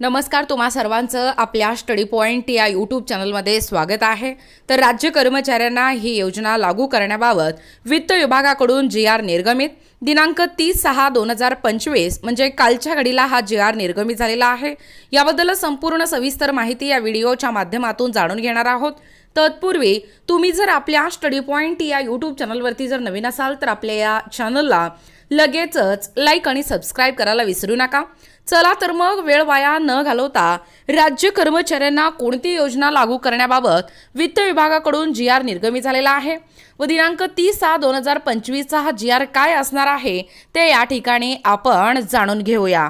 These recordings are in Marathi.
नमस्कार तुम्हा सर्वांचं आपल्या स्टडी पॉईंट या यूट्यूब चॅनलमध्ये स्वागत आहे. तर राज्य कर्मचाऱ्यांना ही योजना लागू करण्याबाबत वित्त विभागाकडून जी आर निर्गमित. दिनांक तीस सहा दोन हजार पंचवीस म्हणजे कालच्या घडीला हा जी आर निर्गमित झालेला आहे. याबद्दल संपूर्ण सविस्तर माहिती या व्हिडिओच्या माध्यमातून जाणून घेणार आहोत. तत्पूर्वी तुम्ही जर आपल्या स्टडी पॉईंट या यूट्यूब चॅनलवरती जर नवीन असाल तर आपल्या या चॅनलला लगेचच लाईक आणि सबस्क्राईब करायला विसरू नका. चला तर मग वेळ वाया न घालवता राज्य कर्मचाऱ्यांना कोणती योजना लागू करण्याबाबत वित्त विभागाकडून जी आर निर्गमित झालेला आहे. व दिनांक तीस सहा दोन हजार पंचवीसचा हा जी आर काय असणार आहे ते या ठिकाणी आपण जाणून घेऊया.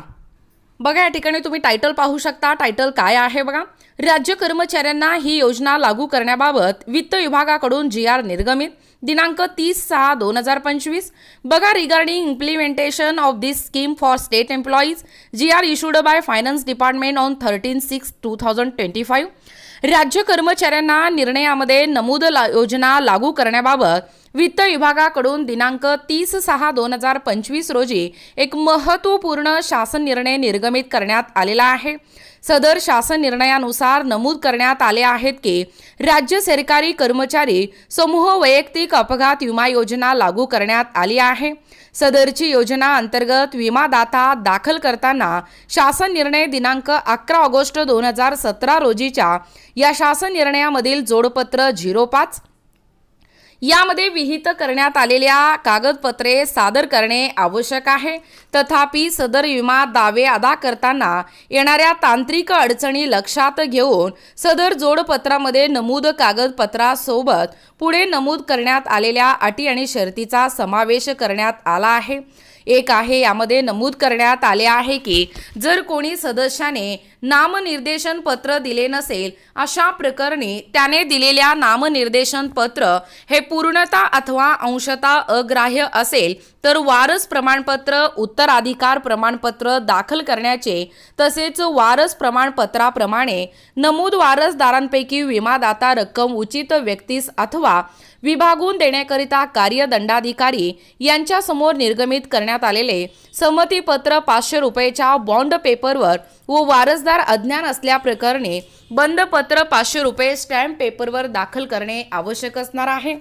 बघा या ठिकाणी तुम्ही टायटल पाहू शकता. टायटल काय आहे बघा? राज्य कर्मचाऱ्यांना ही योजना लागू करण्याबाबत वित्त विभागाकडून जी आर निर्गमित. दिनांक तीस सहा दोन हजार पंचवीस. बघा regarding implementation of this scheme for state employees G R issued by finance department on thirteen six two thousand twenty five राज्य कर्मचाऱ्यांना निर्णयामध्ये नमूद ला योजना लागू करण्याबाबत वित्त विभागाकडून दिनांक तीस सहा दोन हजार पंचवीस रोजी एक महत्त्वपूर्ण शासन निर्णय निर्गमित करण्यात आलेला आहे. सदर शासन निर्णयानुसार नमूद करण्यात आले आहेत की राज्य सरकारी कर्मचारी समूह वैयक्तिक अपघात विमा योजना लागू करण्यात आली आहे. सदरची योजना अंतर्गत विमादाता दाखल करताना शासन निर्णय दिनांक अकरा ऑगस्ट दोन हजार सतरा रोजीच्या या शासन निर्णयामधील जोडपत्र झिरो पाच यामध्ये विहित करण्यात आलेल्या कागदपत्रे सादर करणे आवश्यक आहे. तथापि सदर विमा दावे अदा करताना येणाऱ्या तांत्रिक अडचणी लक्षात घेऊन सदर जोडपत्रामध्ये नमूद कागदपत्रासोबत पुढे नमूद करण्यात आलेल्या अटी आणि शर्तीचा समावेश करण्यात आला आहे. एक आहे यामध्ये नमूद करण्यात आले आहे की जर कोणी सदस्याने नामनिर्देशन पत्र दिले नसेल अशा प्रकरणी त्याने दिलेल्या नामनिर्देशन पत्र हे पूर्णता अथवा अंशता अग्राह्य असेल तर वारस प्रमाणपत्र उत्तराधिकार प्रमाणपत्र दाखल करण्याचे तसेच वारस प्रमाणपत्राप्रमाणे नमूद वारसदारांपैकी विमादाता रक्कम उचित व्यक्तीस अथवा विभागून देण्याकरिता कार्यदंडाधिकारी यांच्यासमोर निर्गमित करण्यात आलेले संमतीपत्र पाचशे रुपयेच्या बॉन्ड पेपरवर व वारसदार अज्ञान असल्याप्रकरणी बंद पत्र पाचशे रुपये स्टॅम्प पेपरवर दाखल करणे आवश्यक असणार आहे.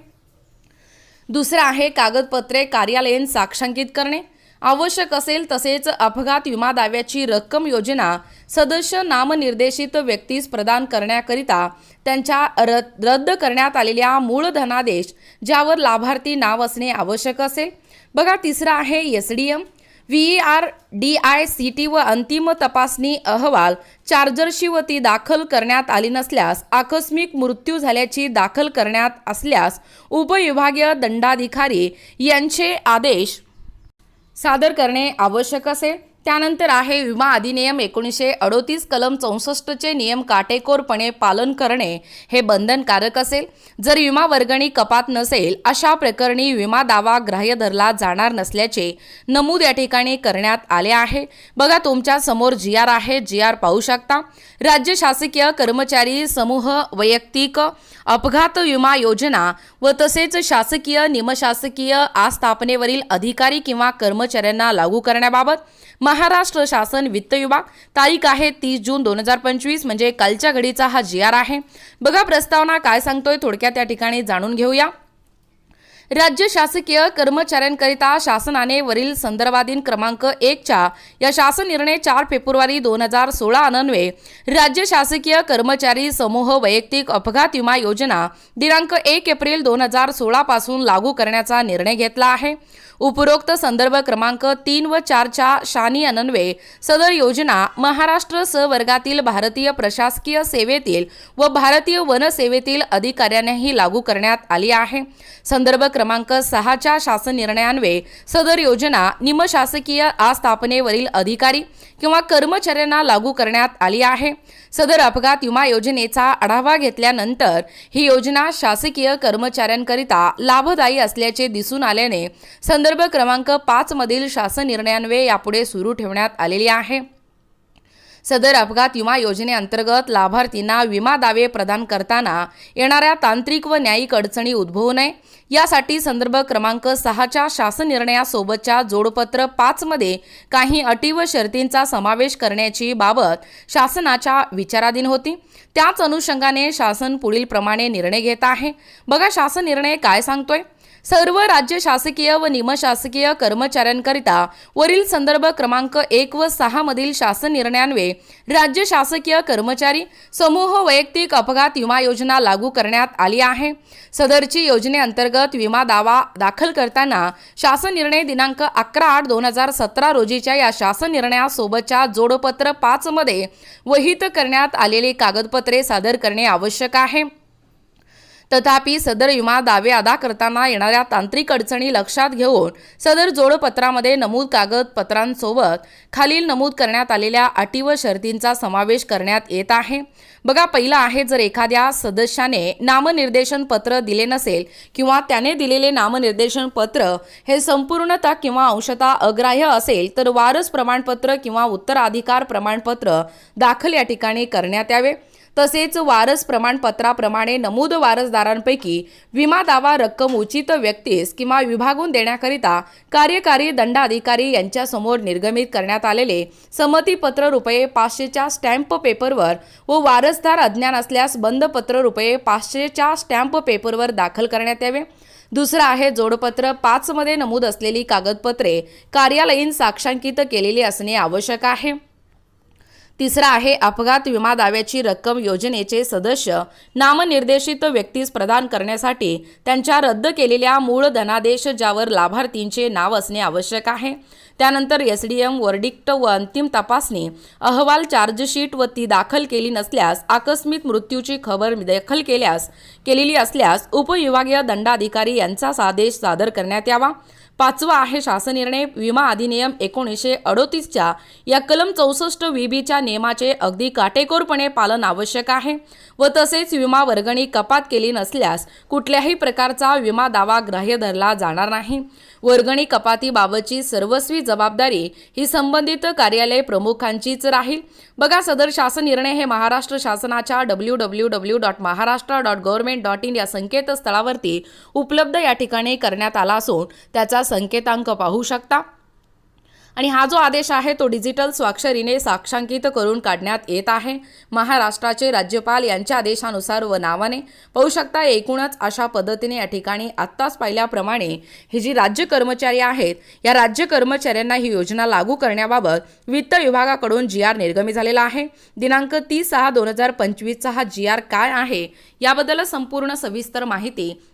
दुसरं आहे कागदपत्रे कार्यालयीन साक्षांकित करणे. आवश्यक असेल तसेच अपघात विमा दाव्याची रक्कम योजना सदस्य नामनिर्देशित व्यक्तीस प्रदान करण्याकरिता त्यांच्या रद रद्द करण्यात आलेल्या मूळ धनादेश ज्यावर लाभार्थी नाव असणे आवश्यक असेल. बघा तिसरं आहे S D M V R D I C T व अंतिम तपासणी अहवाल चार्जरशी व ती दाखल करण्यात आली नसल्यास आकस्मिक मृत्यू झाल्याची दाखल करण्यात असल्यास उपविभागीय दंडाधिकारी यांचे आदेश सादर करणे आवश्यक असेल. त्यानंतर आहे विमा अधिनियम एकोणीसशे अडोतीस कलम चौसष्टचे नियम काटेकोरपणे पालन करणे हे बंधनकारक असेल. जर विमा वर्गणी कपात नसेल अशा प्रकरणी विमा दावा ग्राह्य धरला जाणार नसल्याचे नमूद या ठिकाणी करण्यात आले आहे. बघा तुमच्यासमोर जी आर आहे जी आर पाहू शकता. राज्य शासकीय कर्मचारी समूह वैयक्तिक अपघात विमा योजना व तसेच शासकीय निमशासकीय आस्थापनेवरील अधिकारी किंवा कर्मचाऱ्यांना लागू करण्याबाबत महाराष्ट्र शासन वित्त विभाग. तारीख आहे तीस जून दोन हजार पंचवीस म्हणजे कालच्या घडीचा हा जी आर आहे. बघा प्रस्तावना काय सांगतोय थोडक्यात त्या ठिकाणी जाणून घेऊया. राज्य शासकीय कर्मचाऱ्यांकरिता शासनाने वरील संदर्भाधीन क्रमांक एकच्या या शासन निर्णय चार फेब्रुवारी दोन हजार सोळा अन्वये राज्य शासकीय कर्मचारी समूह वैयक्तिक अपघात विमा योजना दिनांक एक एप्रिल दोन हजार सोळा पासून लागू करण्याचा निर्णय घेतला आहे. उपरोक्त संदर्भ क्रमांक तीन व चारच्या शानी अन्वये सदर योजना महाराष्ट्र स वर्गातील भारतीय प्रशासकीय सेवेतील व भारतीय वनसेवेतील अधिकाऱ्यांनाही लागू करण्यात आली आहे. संदर्भ क्रमांक सहाच्या शासन निर्णयान्वये सदर योजना निमशासकीय आस्थापनेवरील अधिकारी किंवा कर्मचाऱ्यांना लागू करण्यात आली आहे. सदर अपघात विमा योजनेचा आढावा घेतल्यानंतर ही योजना शासकीय कर्मचाऱ्यांकरिता लाभदायी असल्याचे दिसून आल्याने संदर्भ क्रमांक पाचमधील शासन निर्णयान्वये यापुढे सुरू ठेवण्यात आलेली आहे. सदर अपघात विमा योजनेअंतर्गत लाभार्थींना विमा दावे प्रदान करताना येणाऱ्या तांत्रिक व न्यायिक अडचणी उद्भवू नये. यासाठी संदर्भ क्रमांक सहाच्या शासन निर्णयासोबतच्या जोडपत्र पाचमध्ये काही अटी व शर्तींचा समावेश करण्याची बाबत शासनाच्या विचाराधीन होती. त्याच अनुषंगाने शासन पुढील प्रमाणे निर्णय घेत आहे. बघा शासन निर्णय काय सांगतोय? सर्व राज्य शासकीय व निमशासकीय कर्मचाऱ्यांकरिता वरील संदर्भ क्रमांक एक व सहा मधील शासन निर्णयान्वये राज्य शासकीय कर्मचारी समूह वैयक्तिक अपघात विमा योजना लागू करण्यात आली आहे. सदरची योजनेअंतर्गत विमा दावा दाखल करताना शासन निर्णय दिनांक अकरा आठ दोन हजार सतरा रोजीच्या या शासन निर्णयासोबतच्या जोडपत्र पाचमध्ये वहित करण्यात आलेली कागदपत्रे सादर करणे आवश्यक आहे. तथापि सदर विमा दावे अदा करताना येणाऱ्या तांत्रिक अडचणी लक्षात घेऊन सदर जोडपत्रामध्ये नमूद कागदपत्रांसोबत खालील नमूद करण्यात आलेल्या अटी व शर्तींचा समावेश करण्यात येत आहे. बघा पहिलं आहे जर एखाद्या सदस्याने नामनिर्देशन पत्र दिले नसेल किंवा त्याने दिलेले नामनिर्देशन पत्र हे संपूर्णता किंवा अंशता अग्राह्य असेल तर वारस प्रमाणपत्र किंवा उत्तराधिकार प्रमाणपत्र दाखल या ठिकाणी करण्यात यावे. तसेच वारस प्रमाणपत्राप्रमाणे नमूद वारसदारांपैकी विमा दावा रक्कम उचित व्यक्तीस किंवा विभागून देण्याकरिता कार्यकारी दंडाधिकारी यांच्यासमोर निर्गमित करण्यात आलेले संमतीपत्र रुपये पाचशेच्या स्टॅम्प पेपरवर व वारसदार अज्ञान असल्यास बंदपत्र रुपये पाचशेच्या स्टॅम्प पेपरवर दाखल करण्यात यावे. दुसरं आहे जोडपत्र पाचमध्ये नमूद असलेली कागदपत्रे कार्यालयीन साक्षांकित केलेली असणे आवश्यक आहे. तिसरा आहे अपघात विमा दाव्याची रक्कम योजनेचे सदस्य नामनिर्देशित व्यक्तीस प्रदान करण्यासाठी त्यांच्या रद्द केलेल्या मूळ धनादेश ज्यावर लाभार्थींचे नाव असणे आवश्यक आहे. त्यानंतर एस डी एम वर्डिक्ट व अंतिम तपासणी अहवाल चार्जशीट व ती दाखल केली नसल्यास आकस्मिक मृत्यूची खबर दाखल केल्यास केलेली असल्यास उपविभागीय दंडाधिकारी यांचा आदेश सादर करण्यात यावा. पाचवा आहे शासन निर्णय विमा अधिनियम एकोणीसशे अडोतीसच्या या कलम चौसष्ट बीच्या नियमाचे अगदी काटेकोरपणे पालन आवश्यक आहे व तसेच विमा वर्गणी कपात केली नसल्यास कुठल्याही प्रकारचा विमा दावा ग्राह्य धरला जाणार नाही. वर्गणी कपातीबाबतची सर्वस्वी जबाबदारी ही संबंधित कार्यालय प्रमुखांचीच राहील. बघा सदर शासन निर्णय हे महाराष्ट्र शासनाच्या W W W dot Maharashtra dot government dot in या संकेतस्थळावरती उपलब्ध या ठिकाणी करण्यात आला असून त्याचा संकेतांक पाहू शकता. आणि हा जो आदेश आहे तो डिजिटल स्वाक्षरीने साक्षांकित करून काढण्यात येत आहे. महाराष्ट्राचे राज्यपाल यांच्या आदेशानुसार व नावाने. पाहू शकता एकूणच अशा पद्धतीने या ठिकाणी आत्ताच पाहिल्याप्रमाणे ही जी राज्य कर्मचारी आहेत या राज्य कर्मचाऱ्यांना ही योजना लागू करण्याबाबत वित्त विभागाकडून जी आर निर्गमी झालेला आहे. दिनांक तीस सहा दोन हजार पंचवीसचा हा जी आर काय आहे याबद्दल संपूर्ण सविस्तर माहिती